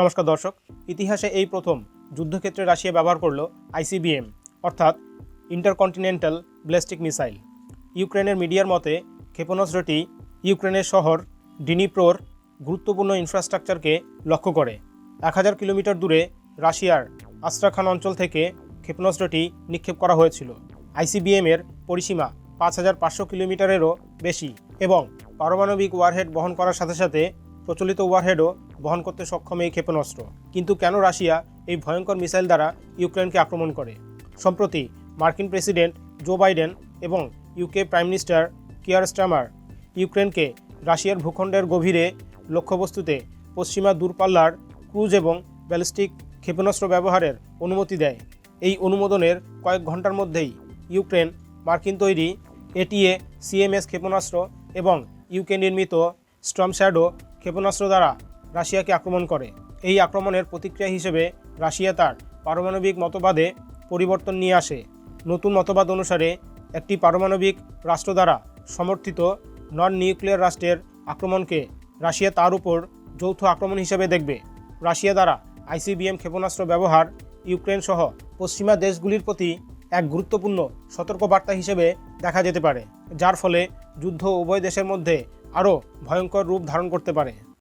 নমস্কার দর্শক। ইতিহাসে এই প্রথম যুদ্ধক্ষেত্রে রাশিয়া ব্যবহার করল আইসিবিএম অর্থাৎ ইন্টারকন্টিনেন্টাল ব্যালিস্টিক মিসাইল। ইউক্রেনের মিডিয়ার মতে, ক্ষেপণাস্ত্রটি ইউক্রেনের শহর ডিনিপ্রোর গুরুত্বপূর্ণ ইনফ্রাস্ট্রাকচারকে লক্ষ্য করে। এক হাজার কিলোমিটার দূরে রাশিয়ার আস্ট্রাখান অঞ্চল থেকে ক্ষেপণাস্ত্রটি নিক্ষেপ করা হয়েছিল। আইসিবিএম এর পরিসীমা পাঁচ হাজার পাঁচশো কিলোমিটারেরও বেশি এবং পারমাণবিক ওয়ারহেড বহন করার সাথে সাথে প্রচলিত ওয়ারহেডও বহন করতে সক্ষম এই ক্ষেপণাস্ত্র। কিন্তু কেন রাশিয়া এই ভয়ঙ্কর মিসাইল দ্বারা ইউক্রেনকে আক্রমণ করে? সম্প্রতি মার্কিন প্রেসিডেন্ট জো বাইডেন এবং UK prime minister Keir Starmer ইউক্রেনকে রাশিয়ার ভূখণ্ডের গভীরে লক্ষ্যবস্তুতে পশ্চিমা দূরপাল্লার ক্রুজ এবং ব্যালিস্টিক ক্ষেপণাস্ত্র ব্যবহারের অনুমতি দেয়। এই অনুমোদনের কয়েক ঘণ্টার মধ্যেই ইউক্রেন মার্কিন তৈরি এটিএ, সিএমএস ক্ষেপণাস্ত্র এবং ইউকে নির্মিত স্টর্ম শ্যাডো ক্ষেপণাস্ত্র দ্বারা রাশিয়াকে আক্রমণ করে। এই আক্রমণের প্রতিক্রিয়া হিসেবে রাশিয়া তার পারমাণবিক মতবাদে পরিবর্তন নিয়ে আসে। নতুন মতবাদ অনুসারে, একটি পারমাণবিক রাষ্ট্র দ্বারা সমর্থিত নন নিউক্লিয়ার রাষ্ট্রের আক্রমণকে রাশিয়া তার উপর যৌথ আক্রমণ হিসেবে দেখবে। রাশিয়া দ্বারা আইসিবিএম ক্ষেপণাস্ত্র ব্যবহার ইউক্রেন সহ পশ্চিমা দেশগুলির প্রতি এক গুরুত্বপূর্ণ সতর্কবার্তা হিসেবে দেখা যেতে পারে, যার ফলে যুদ্ধ উভয় দেশের মধ্যে আরও ভয়ঙ্কর রূপ ধারণ করতে পারে।